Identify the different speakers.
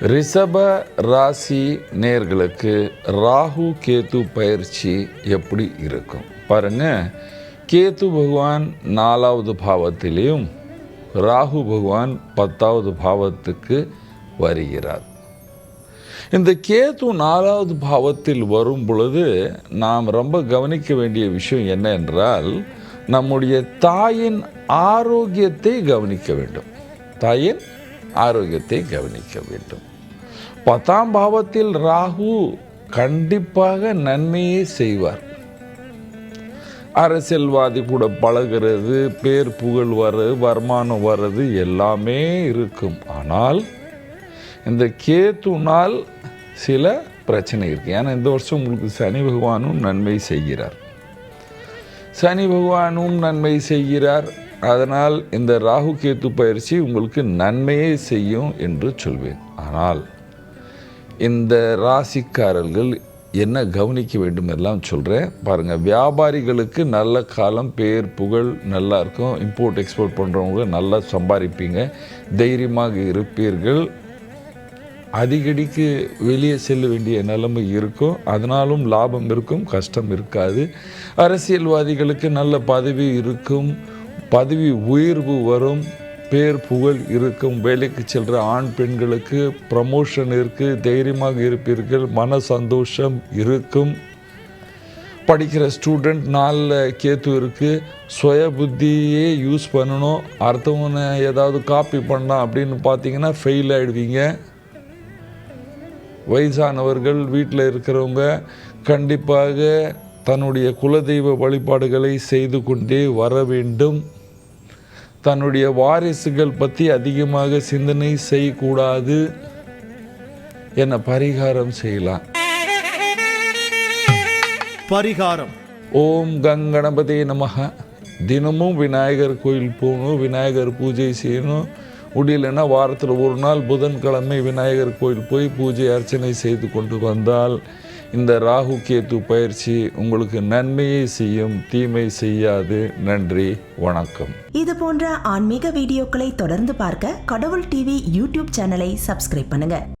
Speaker 1: ரிஷப ராசி நேர்களுக்கு ராகு கேது பயிற்சி எப்படி இருக்கும்? பாருங்க. கேது பகவான் நாலாவது பாவத்திலையும் ராகு பகவான் பத்தாவது பாவத்துக்கு வருகிறார். இந்த கேது நாலாவது பாவத்தில் வரும் பொழுது நாம் ரொம்ப கவனிக்க வேண்டிய விஷயம் என்ன என்றால் நம்முடைய தாயின் ஆரோக்கியத்தை கவனிக்க வேண்டும். தாயின் ஆரோக்கியத்தை கவனிக்க வேண்டும். பத்தாம் பாவத்தில் ராகு கண்டிப்பாக நன்மையே செய்வார். அரசியல்வாதி கூட பழகிறது பேர் புகழ் வர்றது வருமானம் வர்றது எல்லாமே இருக்கும். ஆனால் இந்த கேத்துனால் சில பிரச்சனை இருக்கு. ஏன்னா இந்த வருஷம் உங்களுக்கு சனி பகவானும் நன்மை செய்கிறார். சனி பகவானும் நன்மை செய்கிறார். அதனால் இந்த ராகு கேத்து பயிற்சி உங்களுக்கு நன்மையே செய்யும் என்று சொல்வேன். ஆனால் இந்த ராசிக்காரர்கள் என்ன கவனிக்க வேண்டும் எல்லாம் சொல்கிறேன் பாருங்கள் வியாபாரிகளுக்கு நல்ல காலம் பேர் புகழ் நல்லா இருக்கும். இம்போர்ட் எக்ஸ்போர்ட் பண்ணுறவங்க நல்லா சம்பாதிப்பீங்க. தைரியமாக இருப்பீர்கள். அடிக்கடிக்கு வெளியே செல்ல வேண்டிய நிலைமை இருக்கும். அதனாலும் லாபம் இருக்கும் கஷ்டம் இருக்காது. அரசியல்வாதிகளுக்கு நல்ல பதவி இருக்கும். பதவி உயர்வு வரும் பேர் புகழ் இருக்கும் வேலைக்கு செல்கிற ஆண் பெண்களுக்கு ப்ரமோஷன் இருக்குது தைரியமாக இருப்பீர்கள் மன சந்தோஷம் இருக்கும். படிக்கிற ஸ்டூடெண்ட் நாளில் கேத்து இருக்குது சுய புத்தியே யூஸ் பண்ணணும் அடுத்தவனை ஏதாவது காப்பி பண்ணலாம் அப்படின்னு பார்த்தீங்கன்னா ஃபெயில் ஆகிடுவீங்க வயசானவர்கள் வீட்டில் இருக்கிறவங்க கண்டிப்பாக தன்னுடைய குலதெய்வ வழிபாடுகளை செய்து கொண்டே வர வேண்டும். தன்னுடைய வாரிசுகள் பற்றி அதிகமாக சிந்தனை செய்யக்கூடாது என பரிகாரம் செய்யலாம்.
Speaker 2: பரிகாரம்.
Speaker 1: ஓம் கங்கணபதே நமக தினமும் விநாயகர் கோயில் போகணும் விநாயகர் பூஜை செய்யணும். முடியலன்னா வாரத்தில் ஒரு நாள் புதன்கிழமை விநாயகர் கோயில் போய் பூஜை அர்ச்சனை செய்து கொண்டு வந்தால் இந்த ராகு கேத்து பயிற்சி உங்களுக்கு நன்மையை செய்யும் தீமை செய்யாது. நன்றி வணக்கம்.
Speaker 3: இது போன்ற ஆன்மீக வீடியோக்களை தொடர்ந்து பார்க்க கடவுள் டிவி யூடியூப் சேனலை சப்ஸ்கிரைப் பண்ணுங்க.